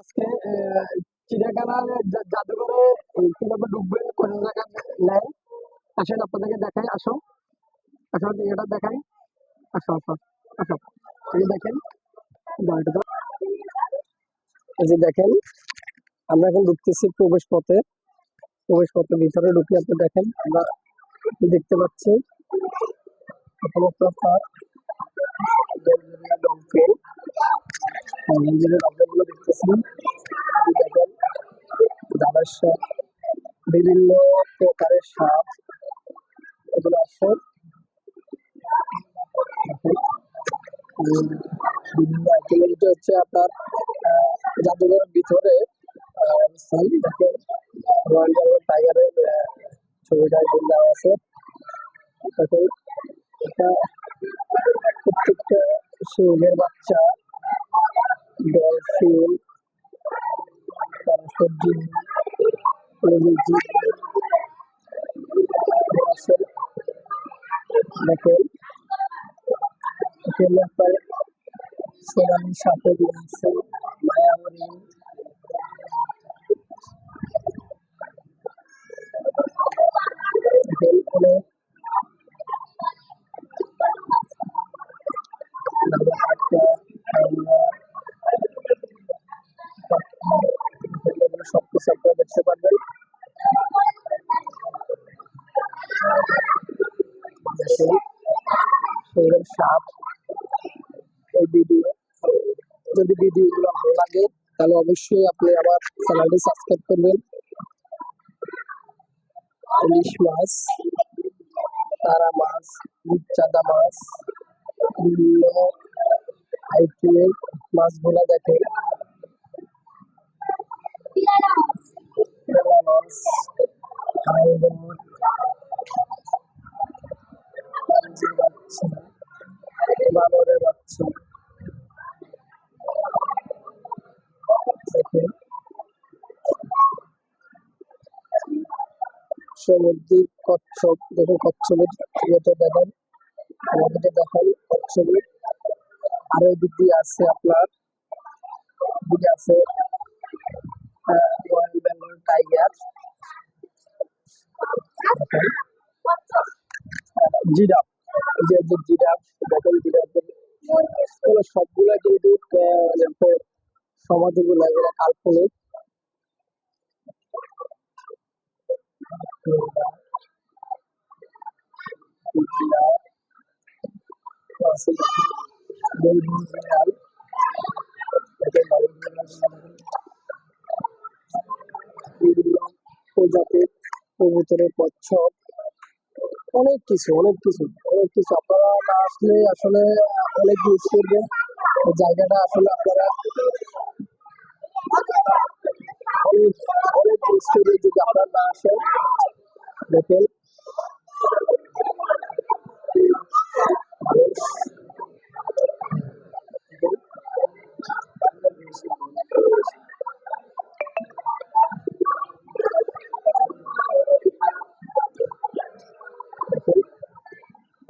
আজকে চিড়িয়াখানার জাদুঘরে কীভাবে ঢুকবেন, কোন জায়গা নেয় আসেন, আপনাদেরকে দেখাই, আসো। আসো এটা দেখাই। আসো আসো আসো। এই দেখেন এই যে দেখেন, আমরা এখন ঢুকতেছি প্রবেশ পথে। প্রবেশ পথের ভিতরে ঢুকে আপনি দেখেন, আমরা দেখতে পাচ্ছি। একটা পার্ক ডলফিন নিজেদের অবদানগুলো দেখতেছেন এই দেখেন সাপ বিভিন্ন প্রকারের সাপ এগুলো আছে। বিভিন্ন আইটেম। হচ্ছে আপনার জাদুঘরের ভিতরে অবস্থান দেখেন রয়্যাল টাইগারের ছবিটা দেওয়া আছে। এটা প্রত্যেকটা বাচ্চা লেজি আছে দেখেন এখানে আপনার সোনালি সাপে আছে মায়ামরি দেখেন অনেক একটা সব কিছু পারবেন। যদি ভিডিওগুলো ভালো লাগে, তাহলে অবশ্যই আপনি আমার চ্যানেলটি সাবস্ক্রাইব করবেন। ইলিশ মাছ, তারা মাছ রূপচাঁদা মাছ, বিভিন্ন আইটেমের মাছগুলো দেখেন। বাচ্চা বানরের সমুদ্রিক কচ্ছপ দেখুন কচ্ছপের ইয়েতে দেখেন আমাদের দেখেন কচ্ছপের আরও দিয়ে আছে আপনার দিকে আছে টাইগার জিরাফ যে যে জিরাফ দেখেন জিরাফ এগুলো সবগুলা কিন্তু সমাধিগুলো এগুলো কাল্পনিক জিরাফ, কবুতরের কচ্ছপ অনেক কিছু অনেক কিছু অনেক কিছু আপনারা না আসলে আসলে অনেক মিস করবেন। জায়গাটা আসলে আপনারা অনেক অনেক মিস করবেন যদি আপনারা না আসেন। দেখেন মানুষ দেখেন এখানে আপনার বিভিন্ন প্রকার বিভিন্ন আইটেম আছে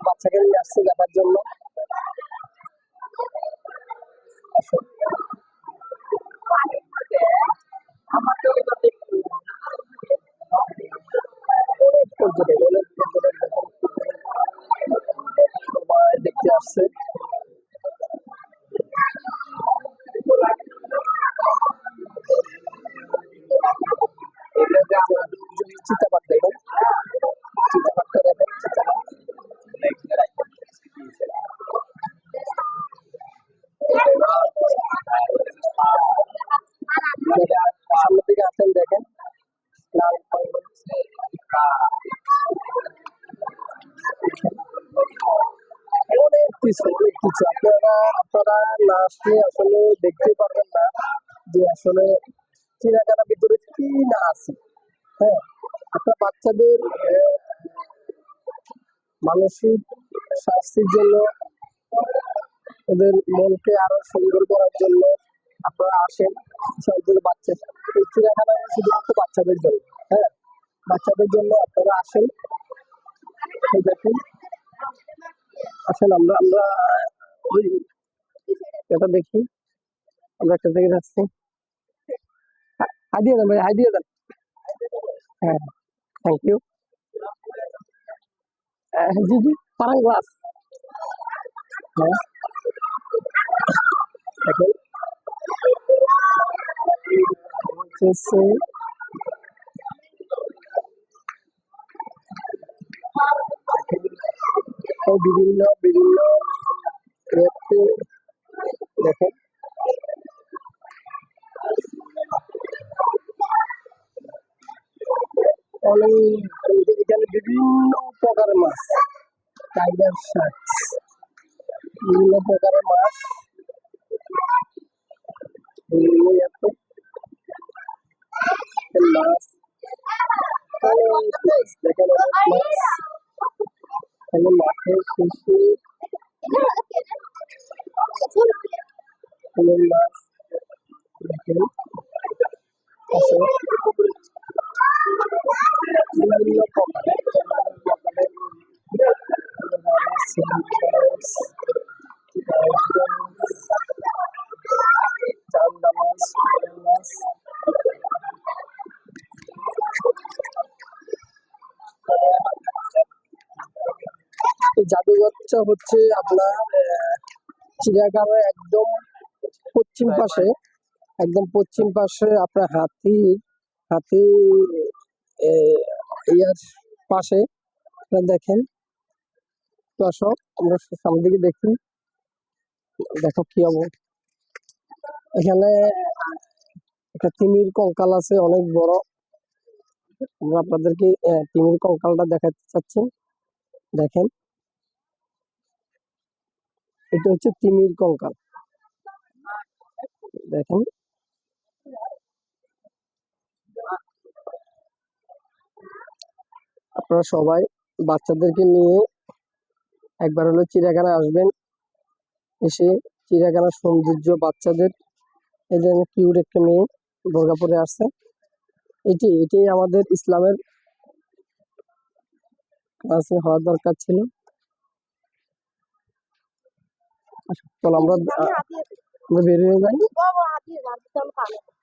বাচ্চাকে নিয়ে আসছে দেখার জন্য। অনেক পর্যটক অনেক পর্যটক সবাই দেখতে আসছে আপনারা আপনারা না আসলে আসলে দেখতে পারবেন না যে আসলে চিড়িয়াখানার ভিতরে কি না আছে হ্যাঁ আপনার বাচ্চাদের মানসিক স্বাস্থ্যের জন্য ওদের মনকে আরও সুন্দর করার জন্য আপনারা আসেন। সবগুলো বাচ্চা এই চিড়িয়াখানা শুধুমাত্র বাচ্চাদের জন্য হ্যাঁ বাচ্চাদের জন্য আপনারা আসেন দেখুন আসেন, আমরা আমরা ওই এটা দেখি। আমরা একটা থেকে যাচ্ছি। হাই দেন ভাই, হাই দেন। হ্যাঁ থ্যাংক ইউ জি জি পারাং গ্লাস। হ্যাঁ। দেখেন। হচ্ছে বিভিন্ন বিভিন্ন ব্যক্তি দেখেন অনেক এখানে বিভিন্ন প্রকারের মাছ টাইগার শার্ক বিভিন্ন প্রকারের মাছ বিভিন্ন ইয়াতে মাছ অনেক মাছ দেখেন অনেক মাছ এখানে মাঠে শিশু অনেক মাছ দেখেন আছে বিভিন্ন প্রকারের প্রকারের মাছ, সিলভাস, ডালফিন, চান্দা মাছ কোরাল মাছ এই জাদুঘরটা হচ্ছে আপনার আহ, চিড়িয়াখানার একদম পশ্চিম পাশে একদম পশ্চিম পাশে আপনার হাতি হাতি ইয়ার পাশে আপনারা দেখেন। দর্শক আমরা সামনের দিকে দেখি। দেখো কি অবস্থা এখানে একটা তিমির কঙ্কাল আছে অনেক বড়। আমরা আপনাদেরকে তিমির কঙ্কালটা দেখাতে চাচ্ছি। দেখেন। এটা হচ্ছে তিমির কঙ্কাল। দেখেন। আপনারা সবাই বাচ্চাদেরকে নিয়ে একবার হলো চিড়িয়াখানায় আসবেন। এসে চিড়িয়াখানার সৌন্দর্য বাচ্চাদের, এই যে কিউট একটা মেয়ে বোরকা পরে আসছে। এটি এটি আমাদের ইসলামের ক্লাসে হওয়ার দরকার ছিল। চলো আমরা আমরা বের যাই।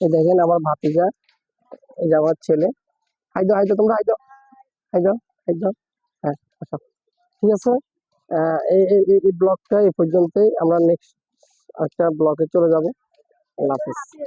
এই দেখেন আমার ভাতিজা এই যে আমার ছেলে। হাইদো হাইদো হাই তোমরা হাইদো হাইদো হাইদো হ্যাঁ আচ্ছা ঠিক আছে? এই এই এই- এই ব্লগটা এই পর্যন্তই। আমরা নেক্সট একটা ব্লগে চলে যাব। আল্লাহ হাফিজ।